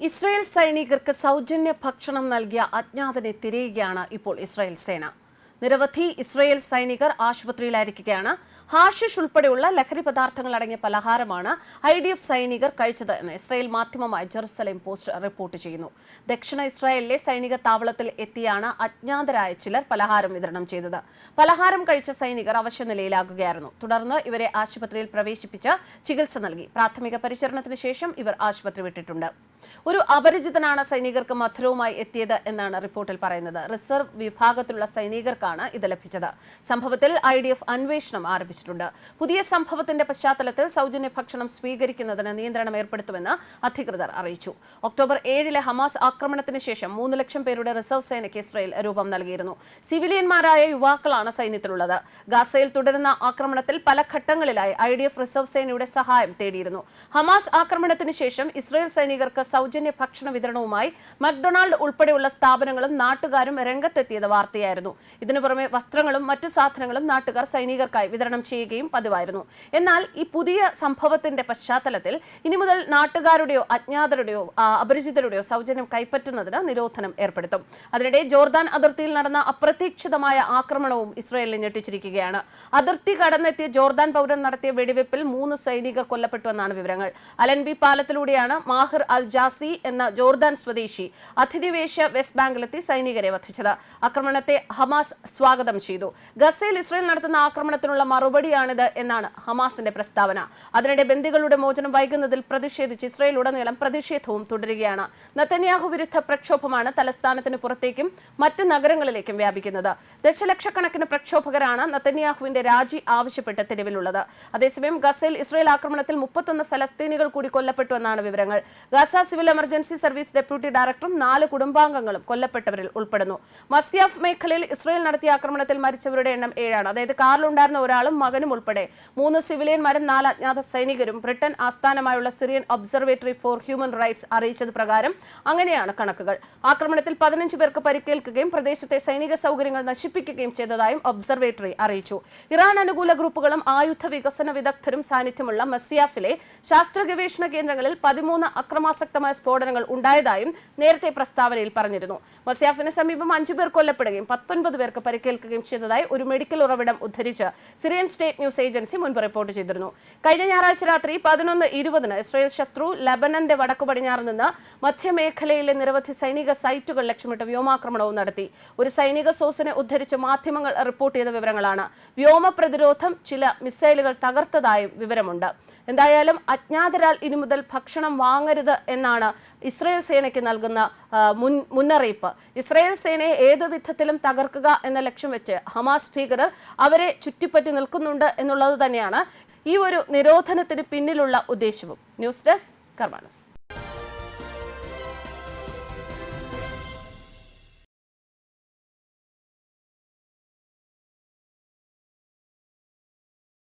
Israel സൈനികർക്ക് സൗജന്യ ഭക്ഷണം നൽകിയ അജ്ഞാതനെ തിരയുകയാണ് ഇപ്പോൾ ഇസ്രായേൽ സേന. നിരവധി ഇസ്രയേൽ സൈനികർ ആശുപത്രിയിലായിരിക്കുകയാണ്. ഹാഷിഷ് ഉൾപ്പെടെയുള്ള ലഹരി പദാർത്ഥങ്ങൾ അടങ്ങിയ പലഹാരമാണ് ഐ ഡി എഫ് സൈനികർ കഴിച്ചത് എന്ന് ഇസ്രയേൽ മാധ്യമമായ ജെറുസലേം പോസ്റ്റ് റിപ്പോർട്ട് ചെയ്യുന്നു. ദക്ഷിണ ഇസ്രായേലിലെ സൈനിക താവളത്തിൽ എത്തിയാണ് അജ്ഞാതരായ ചിലർ പലഹാരം വിതരണം ചെയ്തത്. പലഹാരം കഴിച്ച സൈനികർ അവശ്യനിലയിലാകുകയായിരുന്നു തുടർന്ന് ഇവരെ ആശുപത്രിയിൽ പ്രവേശിപ്പിച്ച് ചികിത്സ നൽകി. പ്രാഥമിക പരിചരണത്തിന് ശേഷം ഇവർ ആശുപത്രി വിട്ടിട്ടുണ്ട്. ഒരു അപരിചിതനാണ് സൈനികർക്ക് മധുരവുമായി എത്തിയത് എന്നാണ് റിപ്പോർട്ടിൽ പറയുന്നത്. റിസർവ് വിഭാഗത്തിലുള്ള സൈനികർക്കാണ് ഇത് ലഭിച്ചത്. സംഭവത്തിൽ ഐ ഡി എഫ് അന്വേഷണം ആരംഭിച്ചിട്ടുണ്ട്. പുതിയ സംഭവത്തിന്റെ പശ്ചാത്തലത്തിൽ സൗജന്യ ഭക്ഷണം സ്വീകരിക്കുന്നതിന് നിയന്ത്രണം ഏർപ്പെടുത്തുമെന്ന് അധികൃതർ അറിയിച്ചു. ഒക്ടോബർ ഏഴിലെ ഹമാസ് ആക്രമണത്തിന് ശേഷം മൂന്ന് ലക്ഷം പേരുടെ റിസർവ് സേനയ്ക്ക് ഇസ്രയേൽ രൂപം നൽകിയിരുന്നു. സിവിലിയന്മാരായ യുവാക്കളാണ് സൈന്യത്തിലുള്ളത്. ഗാസയിൽ തുടരുന്ന ആക്രമണത്തിൽ പല ഘട്ടങ്ങളിലായി ഐ ഡി എഫ് റിസർവ് സേനയുടെ സഹായം തേടിയിരുന്നു. ഹമാസ് ആക്രമണത്തിന് ശേഷം ഇസ്രയേൽ സൈനികർക്ക് സൗജന്യ ഭക്ഷണ വിതരണവുമായി മക്ഡൊണാൾഡ് ഉൾപ്പെടെയുള്ള സ്ഥാപനങ്ങളും നാട്ടുകാരും രംഗത്തെത്തിയത് വാർത്തയായിരുന്നു. ഇതിനു പുറമെ വസ്ത്രങ്ങളും മറ്റു സാധനങ്ങളും നാട്ടുകാർ സൈനികർക്കായി വിതരണം ചെയ്യുകയും പതിവായിരുന്നു. എന്നാൽ ഈ പുതിയ സംഭവത്തിന്റെ പശ്ചാത്തലത്തിൽ ഇനി മുതൽ നാട്ടുകാരുടെയോ അജ്ഞാതരുടെയോ അപരിചിതരുടെയോ സൗജന്യം കൈപ്പറ്റുന്നതിന് നിരോധനം ഏർപ്പെടുത്തും. അതിനിടെ ജോർദാൻ അതിർത്തിയിൽ നടന്ന അപ്രതീക്ഷിതമായ ആക്രമണവും ഇസ്രയേലിന് ഞെട്ടിച്ചിരിക്കുകയാണ്. അതിർത്തി കടന്നെത്തിയ ജോർദാൻ പൗരൻ നടത്തിയ വെടിവെപ്പിൽ മൂന്ന് സൈനികർ കൊല്ലപ്പെട്ടുവെന്നാണ് വിവരങ്ങൾ. അലൻബി പാലത്തിലൂടെയാണ് മാഹിർ അൽ ജാസി എന്ന ജോർദാൻ സ്വദേശി അധിനിവേശ വെസ്റ്റ് ബാങ്കിലെത്തി സൈനികരെ വധിച്ചത്. ആക്രമണത്തെ ഹമാസ് സ്വാഗതം ചെയ്തു. ഗസയിൽ ഇസ്രയേൽ നടത്തുന്ന ആക്രമണത്തിനുള്ള മറുപടിയാണിത് എന്നാണ് ഹമാസിന്റെ പ്രസ്താവന. അതിനിടെ ബന്ദികളുടെ മോചനം വൈകുന്നതിൽ പ്രതിഷേധിച്ച് ഇസ്രയേൽ ഉടനീളം പ്രതിഷേധവും തുടരുകയാണ്. നത്തന്യാഹു വിരുദ്ധ പ്രക്ഷോഭമാണ് തലസ്ഥാനത്തിന് പുറത്തേക്കും മറ്റ് നഗരങ്ങളിലേക്കും വ്യാപിക്കുന്നത്. ദശലക്ഷക്കണക്കിന് പ്രക്ഷോഭകരാണ് നത്തന്യാഹുവിന്റെ രാജി ആവശ്യപ്പെട്ട് തെരുവിലുള്ളത്. അതേസമയം ഗസയിൽ ഇസ്രയേൽ ആക്രമണത്തിൽ മുപ്പത്തൊന്ന് ഫലസ്തീനികൾ കൂടി കൊല്ലപ്പെട്ടു എന്നാണ് വിവരങ്ങൾ. Gaza civil emergency service deputy ഡയറക്ടറും നാല് കുടുംബാംഗങ്ങളും കൊല്ലപ്പെട്ടവരിൽ ഉൾപ്പെടുന്നു. മസ്യാഫ് മേഖലയിൽ ഇസ്രയേൽ നടത്തിയ ആക്രമണത്തിൽ മരിച്ചവരുടെ എണ്ണം ഏഴാണ്. അതായത് കാറിലുണ്ടായിരുന്ന ഒരാളും മകനും ഉൾപ്പെടെ. മൂന്ന് സിവിലിയന്മാരും നാല് അജ്ഞാത സൈനികരും ബ്രിട്ടൻ ആസ്ഥാനമായുള്ള Syrian observatory for human rights അറിയിച്ചത് പ്രകാരം അങ്ങനെയാണ് കണക്കുകൾ. ആക്രമണത്തിൽ പതിനഞ്ച് പേർക്ക് പരിക്കേൽക്കുകയും പ്രദേശത്തെ സൈനിക സൗകര്യങ്ങൾ നശിപ്പിക്കുകയും ചെയ്തതായും ഒബ്സർവേറ്ററി അറിയിച്ചു. ഇറാൻ അനുകൂല ഗ്രൂപ്പുകളും ആയുധ വികസന വിദഗ്ധരും സാന്നിധ്യമുള്ള മസിയാഫിലെ ശാസ്ത്ര ഗവേഷണ കേന്ദ്രങ്ങളിൽ പതിമൂന്ന് അക്രമാസക്തമായ സ്ഫോടനങ്ങൾ ഉണ്ടായതായും നേരത്തെ പ്രസ്താവനയിൽ പറഞ്ഞിരുന്നു. മസിയാഫിന് സമീപം അഞ്ചു പേർ കൊല്ലപ്പെടുകയും പത്തൊൻപത് പേർക്ക് പരിക്കേൽക്കുകയും ചെയ്തതായി ഒരു മെഡിക്കൽ ഉറവിടം ഉദ്ധരിച്ച് സിറിയൻ സ്റ്റേറ്റ് ന്യൂസ് ഏജൻസി മുൻപ് റിപ്പോർട്ട് ചെയ്തിരുന്നു. കഴിഞ്ഞ ഞായറാഴ്ച രാത്രി പതിനൊന്ന് ഇരുപതിന് ഇസ്രായേൽ ശത്രു ലബനന്റെ വടക്കു പടിഞ്ഞാറ് നിന്ന് മധ്യമേഖലയിലെ നിരവധി സൈനിക സൈറ്റുകൾ ലക്ഷ്യമിട്ട് വ്യോമാക്രമണവും നടത്തി. ഒരു സൈനിക സോഴ്സിനെ ഉദ്ധരിച്ച് മാധ്യമങ്ങൾ റിപ്പോർട്ട് ചെയ്ത വിവരങ്ങളാണ്. വ്യോമ പ്രതിരോധം ചില മിസൈലുകൾ തകർത്തതായും വിവരമുണ്ട്. എന്തായാലും അജ്ഞാതരാൽ ഇനി മുതൽ ഭക്ഷണം വാങ്ങരുത് എന്നാണ് ഇസ്രായേൽ സേനയ്ക്ക് നൽകുന്ന മുൻ മുന്നറിയിപ്പ്. ഇസ്രയേൽ സേനയെ ഏതു വിധത്തിലും തകർക്കുക എന്ന ലക്ഷ്യം വെച്ച് ഹമാസ് ഭീകരർ അവരെ ചുറ്റിപ്പറ്റി നിൽക്കുന്നുണ്ട് എന്നുള്ളത് തന്നെയാണ് ഈ ഒരു നിരോധനത്തിന് പിന്നിലുള്ള ഉദ്ദേശവും ന്യൂസ് ഡെസ്ക് കർമാനസ്.